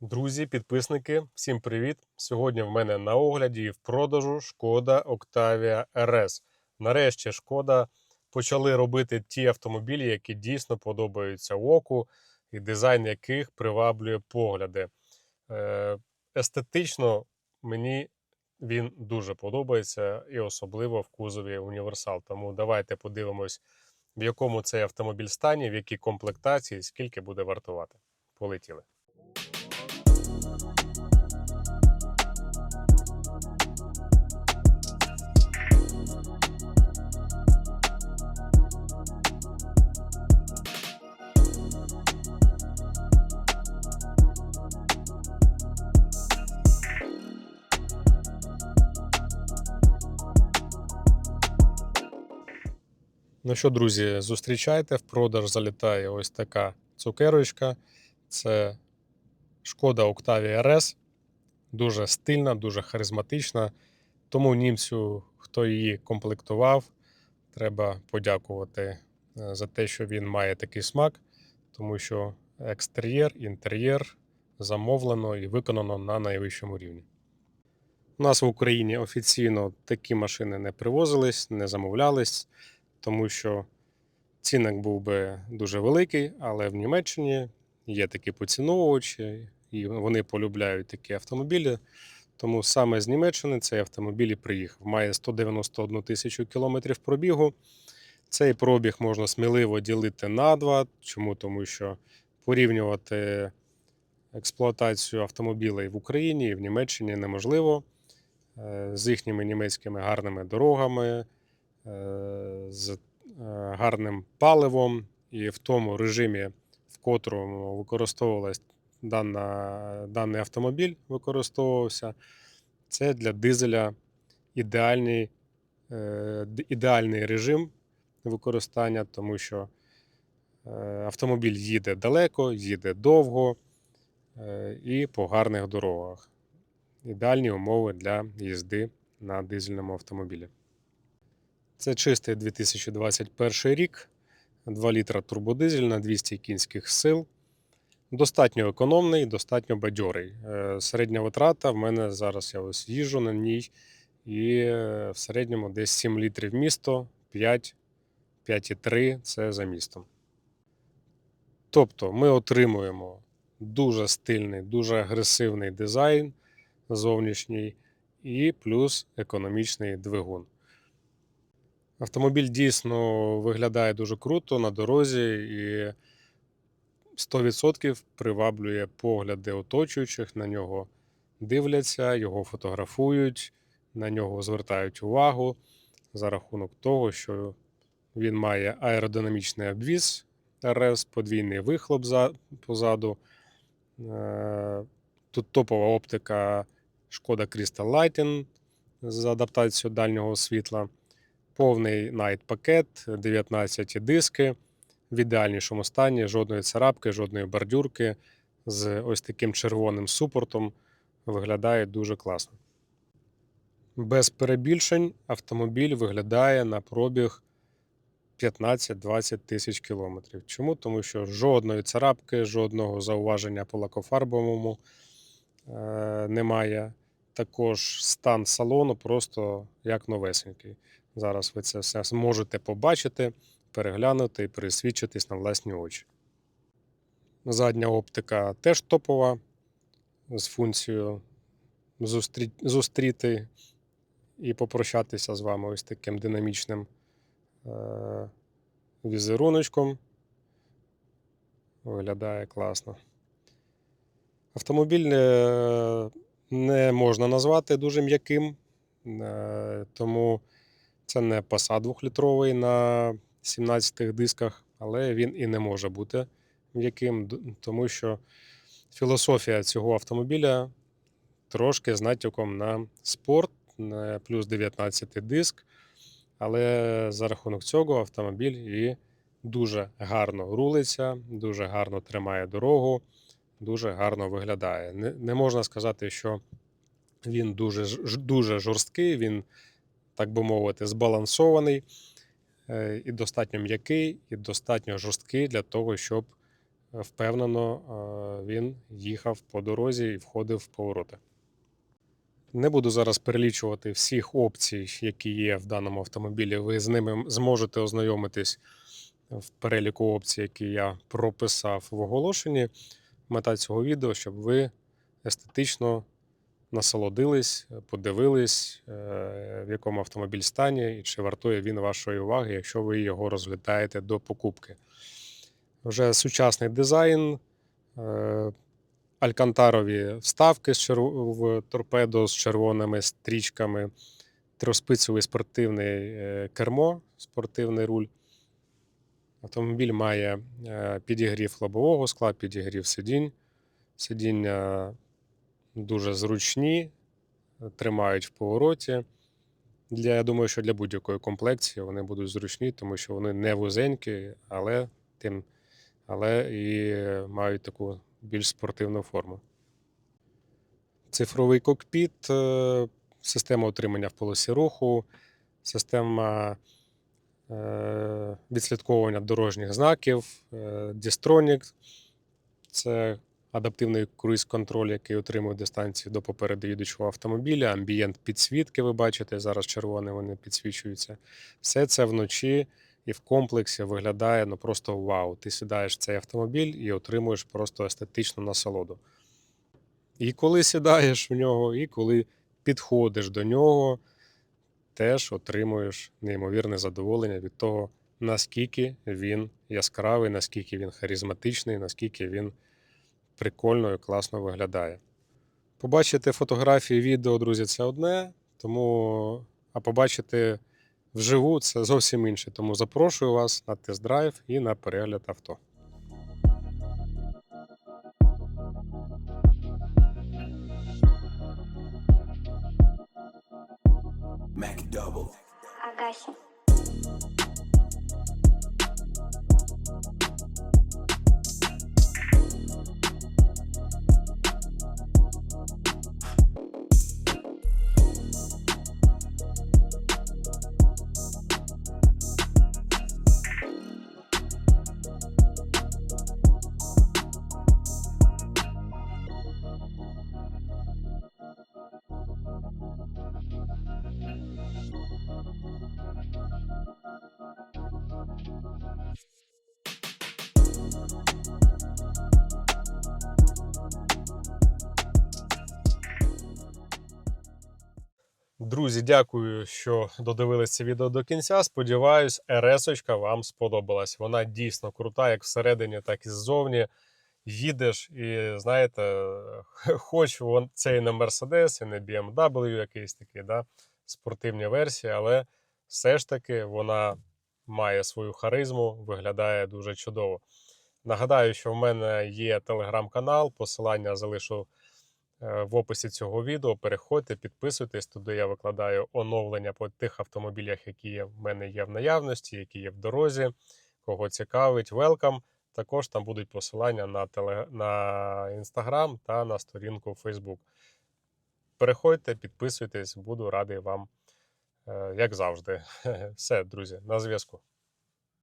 Друзі, підписники, всім привіт! Сьогодні в мене на огляді і в продажу шкода Octavia RS. Нарешті шкода почали робити ті автомобілі, які дійсно подобаються оку, і дизайн яких приваблює погляди. Е, Естетично мені він дуже подобається, і особливо в кузові універсал. Тому давайте подивимось, в якому цей автомобіль стані, в якій комплектації, скільки буде вартувати. Полетіли. Ну що, друзі, зустрічайте, в продаж залітає ось така цукерочка. Це шкода Octavia RS. Дуже стильна, дуже харизматична. Тому німцю, хто її комплектував, треба подякувати е, за те, що він має такий смак, тому що екстер'єр, інтер'єр замовлено і виконано на найвищому рівні. У нас в Україні офіційно такі машини не привозились, не замовлялись тому що цінник був би дуже великий, але в Німеччині є такі поціновувачі, і вони полюбляють такі автомобілі. Тому саме з Німеччини цей автомобіль і приїхав. Має 191 тисячу кілометрів пробігу. Цей пробіг можна сміливо ділити на два. Чому? Тому що порівнювати експлуатацію автомобілей в Україні і в Німеччині неможливо Е, з їхніми німецькими гарними дорогами, е, з е, гарним паливом і в тому режимі, в котрому використовувалась дана, даний автомобіль, використовувався. Це для дизеля ідеальний, е, ідеальний режим використання, тому що е, автомобіль їде далеко, їде довго е, і по гарних дорогах. Ідеальні умови для їзди на дизельному автомобілі. Це чистий 2021 рік, 2 літра турбодизель на 200 кінських сил. Достатньо економний, достатньо бадьорий. Е, Середня витрата в мене зараз я ось їжджу на ній, і е, в середньому десь 7 літрів місто, 5, 5,3 це за містом. Тобто ми отримуємо дуже стильний, дуже агресивний дизайн зовнішній і плюс економічний двигун. Автомобіль дійсно виглядає дуже круто на дорозі і 100% приваблює погляди оточуючих, на нього дивляться, його фотографують, на нього звертають увагу за рахунок того, що він має аеродинамічний обвіз РС, подвійний вихлоп за- позаду. Е, Тут топова оптика Шкода Crystal Lighting з адаптацією дальнього світла повний найт пакет, 19 диски в ідеальнішому стані, жодної царапки, жодної бордюрки з ось таким червоним супортом. Виглядає дуже класно. Без перебільшень автомобіль виглядає на пробіг 15-20 тисяч кілометрів. Чому? Тому що жодної царапки, жодного зауваження по лакофарбовому е, немає. Також стан салону просто як новесенький. Зараз ви це все зможете побачити, переглянути і пересвідчитись на власні очі. Задня оптика теж топова з функцією зустрі... зустріти і попрощатися з вами ось таким динамічним е... візеруночком. Виглядає класно. Автомобіль е, не можна назвати дуже м'яким, е, тому це не Passat 2-літровий на 17 дисках, але він і не може бути м'яким, тому що філософія цього автомобіля трошки з натяком на спорт, на плюс 19 диск. Але за рахунок цього автомобіль і дуже гарно рулиться, дуже гарно тримає дорогу, дуже гарно виглядає. Не, не можна сказати, що він дуже, дуже жорсткий, він, так би мовити, збалансований і достатньо м'який, і достатньо жорсткий для того, щоб впевнено е, він їхав по дорозі і входив в повороти. Не буду зараз перелічувати всіх опцій, які є в даному автомобілі. Ви з ними зможете ознайомитись в переліку опцій, які я прописав в оголошенні. Мета цього відео, щоб ви естетично насолодились, подивились, е, в якому автомобіль стані і чи вартує він вашої уваги, якщо ви його розглядаєте до покупки. Вже сучасний дизайн, е, алькантарові вставки в торпедо з червоними стрічками, трьохспицевий спортивний е, кермо, спортивний руль. Автомобіль має підігрів лобового скла, підігрів сидінь. Сидіння дуже зручні, тримають в повороті. Для, я думаю, що для будь-якої комплекції вони будуть зручні, тому що вони не вузенькі, але, тим, але і мають таку більш спортивну форму. Цифровий кокпіт, е, система утримання в полосі руху, система е, відслідковування дорожніх знаків, е, Distronic – це адаптивний круїз-контроль, який отримує дистанцію до попереду їдучого автомобіля, амбієнт підсвітки, ви бачите, зараз червоні вони підсвічуються. Все це вночі і в комплексі виглядає ну просто вау. Ти сідаєш в цей автомобіль і отримуєш просто естетичну насолоду. І коли сідаєш в нього, і коли підходиш до нього, теж отримуєш неймовірне задоволення від того, наскільки він яскравий, наскільки він харизматичний, наскільки він прикольно і класно виглядає. Побачити фотографії, відео, друзі, це одне, тому а побачити вживу це зовсім інше. Тому запрошую вас на тест-драйв і на перегляд авто. Mac Double. Друзі, дякую, що додивились це відео до кінця. Сподіваюсь, РС-очка вам сподобалась. Вона дійсно крута, як всередині, так і ззовні. Їдеш, і знаєте, хоч вон це не Mercedes, і не BMW якийсь такий, да, спортивні версії, але все ж таки вона має свою харизму, виглядає дуже чудово. Нагадаю, що в мене є телеграм-канал, посилання залишу в описі цього відео. Переходьте, підписуйтесь. Туди я викладаю оновлення по тих автомобілях, які в мене є в наявності, які є в дорозі. Кого цікавить, welcome. Також там будуть посилання на теле... на Instagram та на сторінку Facebook. Переходьте, підписуйтесь, буду радий вам, е, як завжди. Все, друзі, на зв'язку.